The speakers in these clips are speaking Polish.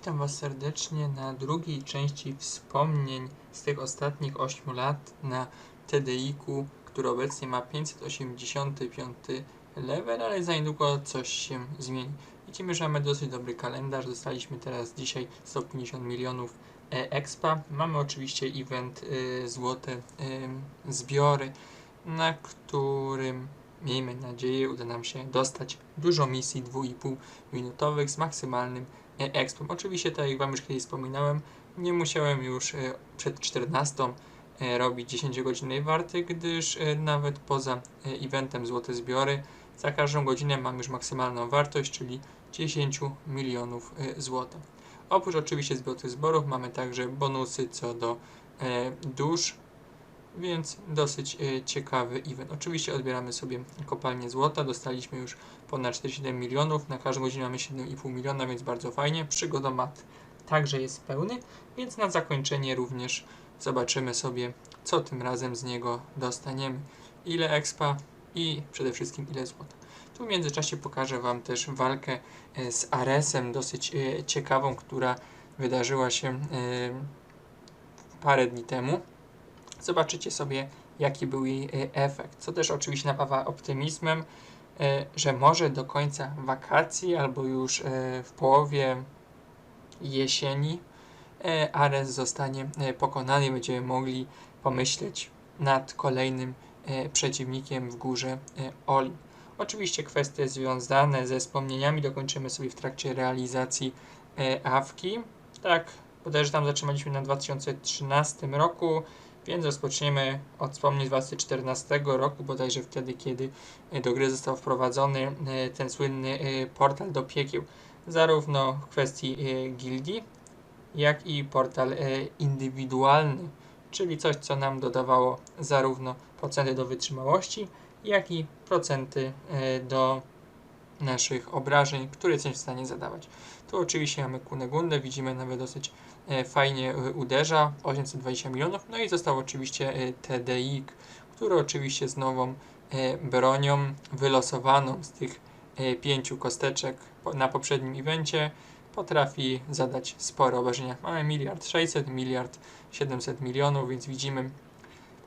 witam Was serdecznie na drugiej części wspomnień z tych ostatnich 8 lat na TDI-ku, który obecnie ma 585 level, ale za niedługo coś się zmieni. Widzimy, że mamy dosyć dobry kalendarz. Dostaliśmy teraz dzisiaj 150 milionów e, expa. Mamy oczywiście event y, złote y, zbiory, na którym miejmy nadzieję uda nam się dostać dużo misji 2,5 minutowych z maksymalnym e, expem. Oczywiście, tak jak Wam już kiedyś wspominałem, nie musiałem już e, przed 14 e, robić 10 godzinnej warty, gdyż e, nawet poza eventem Złote Zbiory za każdą godzinę mam już maksymalną wartość, czyli 10 milionów złota. Oprócz oczywiście złotych zborów mamy także bonusy co do dusz, więc dosyć ciekawy event. Oczywiście odbieramy sobie kopalnię złota, dostaliśmy już ponad 47 milionów, na każdą godzinę mamy 7,5 miliona, więc bardzo fajnie. Przygodomat także jest pełny, więc na zakończenie również zobaczymy sobie, co tym razem z niego dostaniemy. Ile expa i przede wszystkim ile złota. Tu w międzyczasie pokażę Wam też walkę e, z Aresem, dosyć e, ciekawą, która wydarzyła się e, parę dni temu. Zobaczycie sobie, jaki był jej efekt. Co też oczywiście napawa optymizmem, że może do końca wakacji albo już e, w połowie jesieni e, Ares zostanie e, pokonany i będziemy mogli pomyśleć nad kolejnym e, przeciwnikiem w górze e, Oli. Oczywiście kwestie związane ze wspomnieniami dokończymy sobie w trakcie realizacji e, Awki. Tak, bodajże tam zatrzymaliśmy na 2013 roku, więc rozpoczniemy od wspomnień z 2014 roku, bodajże wtedy, kiedy e, do gry został wprowadzony e, ten słynny e, portal do piekieł, zarówno w kwestii gildii, jak i portal indywidualny, czyli coś, co nam dodawało zarówno procenty do wytrzymałości, jak i procenty do naszych obrażeń, które jesteśmy w stanie zadawać. Tu oczywiście mamy Kunegundę, widzimy nawet dosyć e, fajnie e, uderza, 820 milionów, no i został oczywiście e, TDI, który oczywiście z nową bronią wylosowaną z tych pięciu kosteczek na poprzednim evencie potrafi zadać spore obrażenia. Mamy miliard 600, miliard 700 milionów, więc widzimy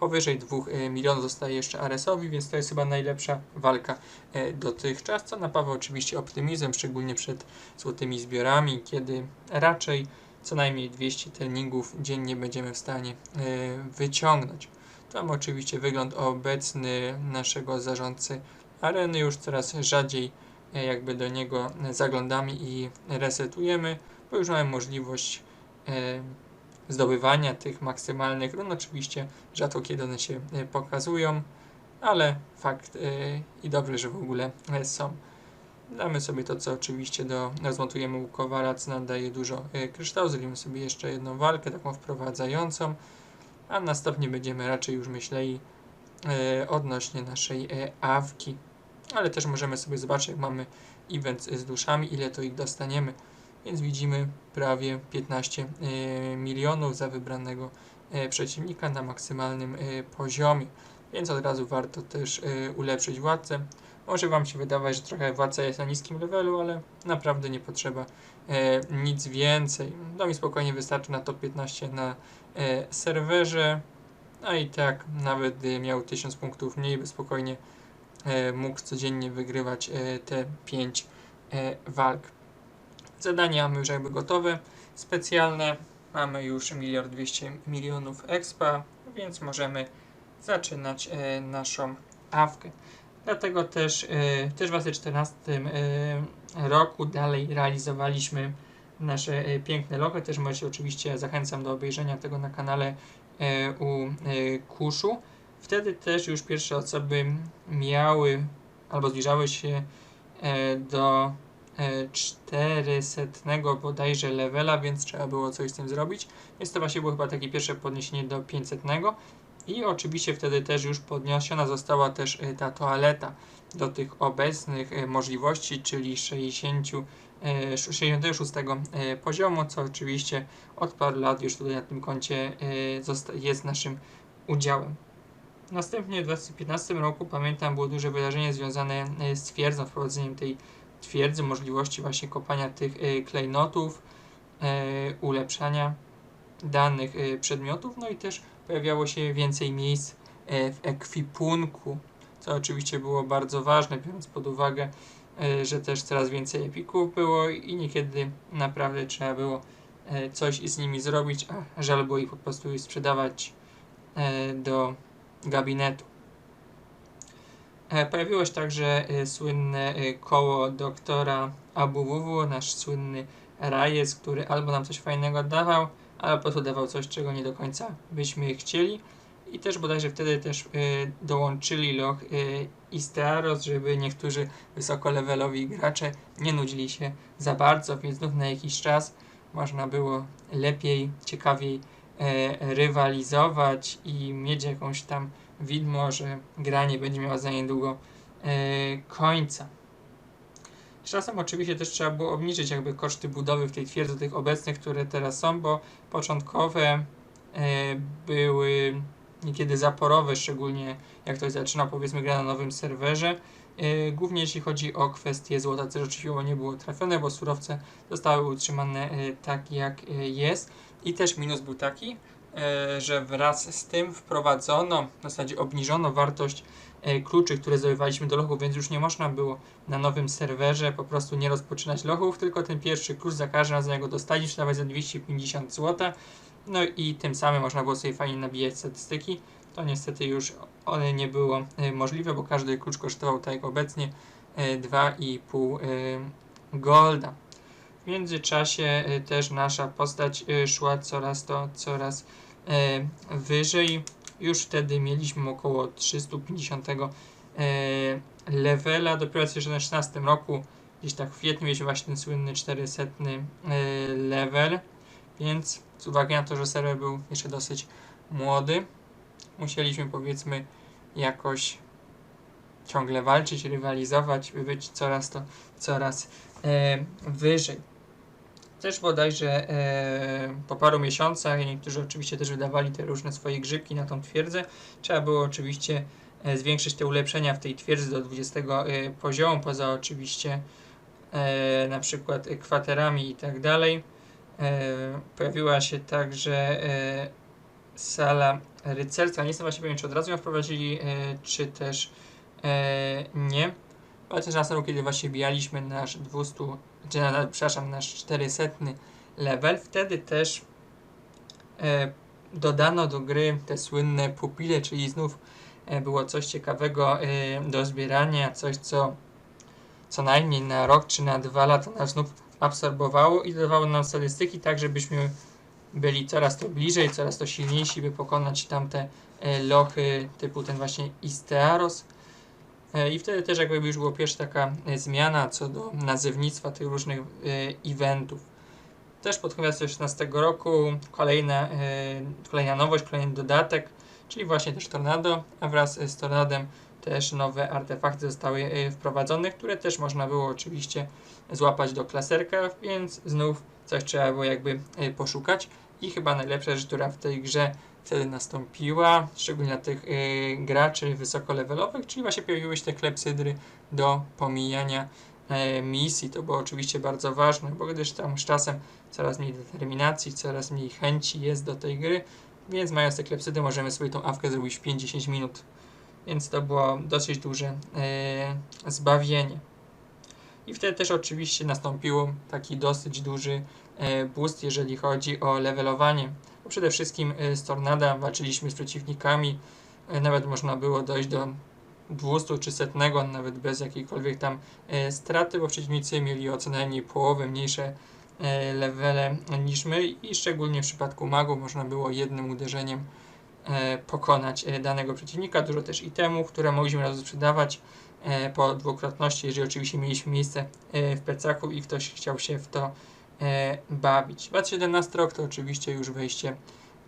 powyżej 2 e, milionów zostaje jeszcze Aresowi, więc to jest chyba najlepsza walka e, dotychczas, co napawa oczywiście optymizmem, szczególnie przed złotymi zbiorami, kiedy raczej co najmniej 200 treningów dziennie będziemy w stanie e, wyciągnąć. Tam oczywiście wygląd obecny naszego zarządcy areny, już coraz rzadziej jakby do niego zaglądamy i resetujemy, bo już mamy możliwość zdobywania tych maksymalnych run. Oczywiście rzadko kiedy one się e, pokazują, ale fakt e, i dobrze, że w ogóle e, są. Damy sobie to, co oczywiście do, rozmontujemy u Kowala, co nam daje dużo kryształu. Zrobimy sobie jeszcze jedną walkę, taką wprowadzającą, a następnie będziemy raczej już myśleli odnośnie naszej awki. Ale też możemy sobie zobaczyć, jak mamy event z duszami, ile to ich dostaniemy. Więc widzimy prawie 15 e, milionów za wybranego e, przeciwnika na maksymalnym e, poziomie. Więc od razu warto też ulepszyć władcę. Może Wam się wydawać, że trochę władca jest na niskim levelu, ale naprawdę nie potrzeba nic więcej. To mi spokojnie wystarczy na top 15 na serwerze. A i tak, nawet gdy miał 1000 punktów mniej, by spokojnie mógł codziennie wygrywać te 5 e, walk. Zadania mamy już jakby gotowe, specjalne. Mamy już 1 200 milionów expa, więc możemy zaczynać e, naszą awkę. Dlatego też, e, też w 2014 e, roku dalej realizowaliśmy nasze e, piękne lochy. Też możecie oczywiście, zachęcam do obejrzenia tego na kanale e, u e, Kuszu. Wtedy też już pierwsze osoby miały albo zbliżały się do 400 bodajże levela, więc trzeba było coś z tym zrobić. Więc to właśnie było chyba takie pierwsze podniesienie do 500. I oczywiście wtedy też już podniesiona została też e, ta toaleta do tych obecnych e, możliwości, czyli 60, e, 66 e, poziomu, co oczywiście od paru lat już tutaj na tym koncie jest naszym udziałem. Następnie w 2015 roku, pamiętam, było duże wydarzenie związane z twierdzą, wprowadzeniem tej twierdzy, możliwości właśnie kopania tych e, klejnotów. ulepszania danych e, przedmiotów, no i też pojawiało się więcej miejsc w ekwipunku, co oczywiście było bardzo ważne, biorąc pod uwagę, że też coraz więcej epików było i niekiedy naprawdę trzeba było coś z nimi zrobić, a żal było ich po prostu sprzedawać do gabinetu. E, Pojawiło się także e, słynne e, koło doktora ABWW, nasz słynny rajec, który albo nam coś fajnego dawał, albo po prostu dawał coś, czego nie do końca byśmy chcieli. I też bodajże wtedy też dołączyli loch Istearos, żeby niektórzy wysokolevelowi gracze nie nudzili się za bardzo, więc znów na jakiś czas można było lepiej, ciekawiej rywalizować i mieć jakąś tam widmo, że gra nie będzie miała za niedługo e, końca. Czasem oczywiście też trzeba było obniżyć jakby koszty budowy w tej twierdzy tych obecnych, które teraz są, bo początkowe e, były niekiedy zaporowe, szczególnie jak ktoś zaczyna powiedzmy grę na nowym serwerze. E, głównie jeśli chodzi o kwestie złota, co rzeczywiście nie było trafione, bo surowce zostały utrzymane tak jak jest. I też minus był taki, że wraz z tym wprowadzono, w zasadzie obniżono wartość e, kluczy, które zdobywaliśmy do lochów, więc już nie można było na nowym serwerze po prostu nie rozpoczynać lochów, tylko ten pierwszy klucz za każdym razem jak go dostali, sprzedawać za 250 zł. No i tym samym można było sobie fajnie nabijać statystyki. To niestety już one nie było e, możliwe, bo każdy klucz kosztował tak jak obecnie e, 2,5 e, golda. W międzyczasie e, też nasza postać e, szła coraz to coraz e, wyżej. Już wtedy mieliśmy około 350 e, levela. Dopiero w 2016 roku, gdzieś tak w kwietniu, mieliśmy właśnie ten słynny 400 e, level. Więc z uwagi na to, że serwer był jeszcze dosyć młody, musieliśmy powiedzmy jakoś ciągle walczyć, rywalizować, by być coraz to coraz wyżej. Też bodajże e, po paru miesiącach, niektórzy oczywiście też wydawali te różne swoje grzybki na tą twierdzę, trzeba było oczywiście e, zwiększyć te ulepszenia w tej twierdzy do 20 e, poziomu, poza oczywiście e, na przykład kwaterami i tak dalej. E, pojawiła się także e, sala rycerstwa. Nie jestem właśnie pewien, czy od razu ją wprowadzili, e, czy też e, nie. Ale też na samym, kiedy właśnie bijaliśmy nasz 200, czy na, przepraszam, nasz 400 level, wtedy też e, dodano do gry te słynne pupile, czyli znów e, było coś ciekawego e, do zbierania, coś co co najmniej na rok czy na dwa lata nas znów absorbowało i dawało nam statystyki tak, żebyśmy byli coraz to bliżej, coraz to silniejsi, by pokonać tamte e, lochy typu ten właśnie Istearos. E, I wtedy też jakby już była pierwsza taka e, zmiana co do nazewnictwa tych różnych e, eventów. Też pod koniec 2016 roku kolejna, kolejna nowość, kolejny dodatek, czyli właśnie też Tornado, a wraz z Tornadem też nowe artefakty zostały wprowadzone, które też można było oczywiście złapać do klaserka, więc znów coś trzeba było jakby poszukać. I chyba najlepsza rzecz, która w tej grze wtedy nastąpiła, szczególnie dla tych e, graczy wysokolevelowych, czyli właśnie pojawiły się te klepsydry do pomijania e, misji. To było oczywiście bardzo ważne, bo gdyż tam z czasem coraz mniej determinacji, coraz mniej chęci jest do tej gry, więc mając te klepsydy możemy sobie tą awkę zrobić w 5-10 minut. Więc to było dosyć duże e, zbawienie. I wtedy też oczywiście nastąpił taki dosyć duży e, boost, jeżeli chodzi o levelowanie. Bo przede wszystkim e, z Tornada walczyliśmy z przeciwnikami, e, nawet można było dojść do 200 czy setnego, nawet bez jakiejkolwiek tam e, straty, bo przeciwnicy mieli o co najmniej połowę mniejsze levele niż my i szczególnie w przypadku magów można było jednym uderzeniem pokonać danego przeciwnika. Dużo też itemów, które mogliśmy razu sprzedawać po dwukrotności, jeżeli oczywiście mieliśmy miejsce w plecaku i ktoś chciał się w to bawić. 2017 rok to oczywiście już wejście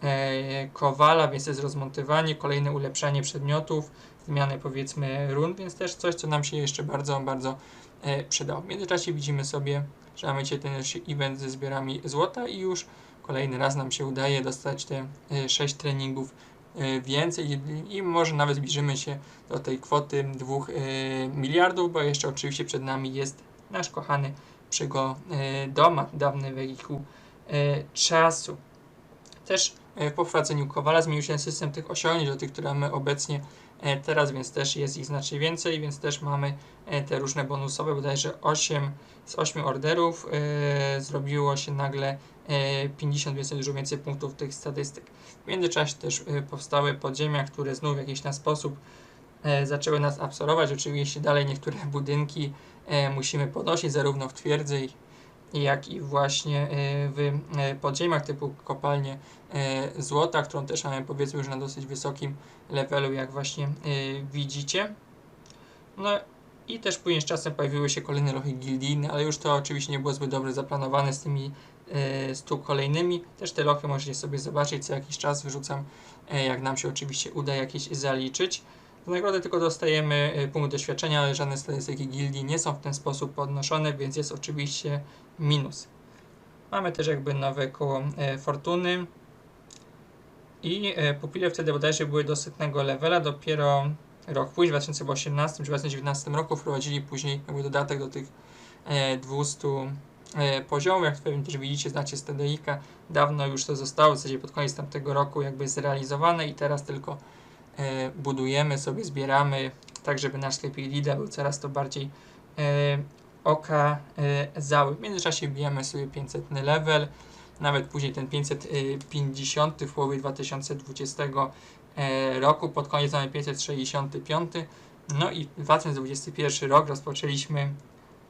e, Kowala, więc jest rozmontowanie, kolejne ulepszanie przedmiotów, zmiany powiedzmy run, więc też coś, co nam się jeszcze bardzo, bardzo e, przydało. W międzyczasie widzimy sobie, że mamy dzisiaj ten event ze zbiorami złota i już kolejny raz nam się udaje dostać te e, 6 treningów e, więcej i, może nawet zbliżymy się do tej kwoty 2 e, miliardów, bo jeszcze oczywiście przed nami jest nasz kochany przygodomat, dawny wehikuł e, czasu. Też e, po wprowadzeniu Kowala zmienił się system tych osiągnięć do tych, które mamy obecnie e, teraz, więc też jest ich znacznie więcej, więc też mamy e, te różne bonusowe, bodajże 8 z 8 orderów e, zrobiło się nagle e, 50 więcej, dużo więcej punktów tych statystyk. W międzyczasie też e, powstały podziemia, które znów w jakiś tam sposób e, zaczęły nas absorbować. Oczywiście dalej niektóre budynki e, musimy podnosić zarówno w twierdzy, jak i właśnie e, w e, podziemiach typu kopalnie e, złota, którą też mamy powiedzmy już na dosyć wysokim levelu, jak właśnie e, widzicie. No i też później z czasem pojawiły się kolejne lochy gildijne, ale już to oczywiście nie było zbyt dobrze zaplanowane z tymi e, 100 kolejnymi. Też te lochy możecie sobie zobaczyć, co jakiś czas wyrzucam, e, jak nam się oczywiście uda jakieś zaliczyć. W nagrodę tylko dostajemy e, punkt doświadczenia, ale żadne statystyki gildii nie są w ten sposób podnoszone, więc jest oczywiście minus. Mamy też jakby nowe koło e, fortuny i e, pupile wtedy bodajże były do setnego levela, dopiero rok później, w 2018 czy 2019 roku wprowadzili później jakby dodatek do tych e, 200 e, poziomów, jak pewnie też widzicie, znacie z TDI-ka, dawno już to zostało, w zasadzie pod koniec tamtego roku jakby zrealizowane i teraz tylko budujemy sobie, zbieramy, tak żeby nasz sklepik Lida był coraz to bardziej e, okazały. W międzyczasie bijemy sobie 500 level, nawet później ten 550 w połowie 2020 e, roku, pod koniec mamy 565. No i 2021 rok rozpoczęliśmy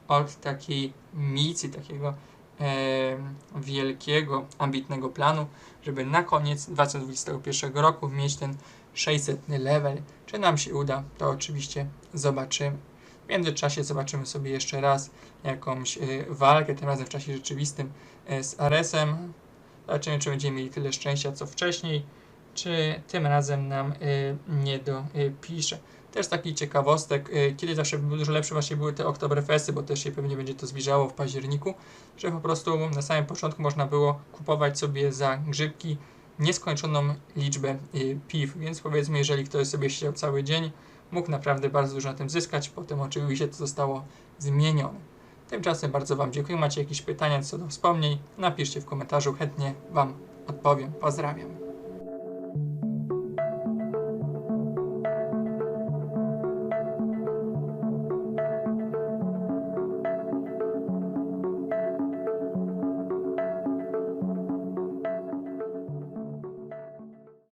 od takiej misji, takiego e, wielkiego, ambitnego planu, żeby na koniec 2021 roku mieć ten 600 level. Czy nam się uda, to oczywiście zobaczymy. W międzyczasie zobaczymy sobie jeszcze raz jakąś y, walkę, tym razem w czasie rzeczywistym y, z Aresem. Zobaczymy, czy będziemy mieli tyle szczęścia co wcześniej, czy tym razem nam y, nie dopisze. Też taki ciekawostek, kiedy zawsze dużo lepsze właśnie były te Oktoberfesty, bo też się pewnie będzie to zbliżało w październiku, że po prostu na samym początku można było kupować sobie za grzybki nieskończoną liczbę y, piw, więc powiedzmy, jeżeli ktoś sobie siedział cały dzień, mógł naprawdę bardzo dużo na tym zyskać. Potem oczywiście to zostało zmienione. Tymczasem bardzo Wam dziękuję. Macie jakieś pytania co do wspomnień? Napiszcie w komentarzu, chętnie Wam odpowiem. Pozdrawiam.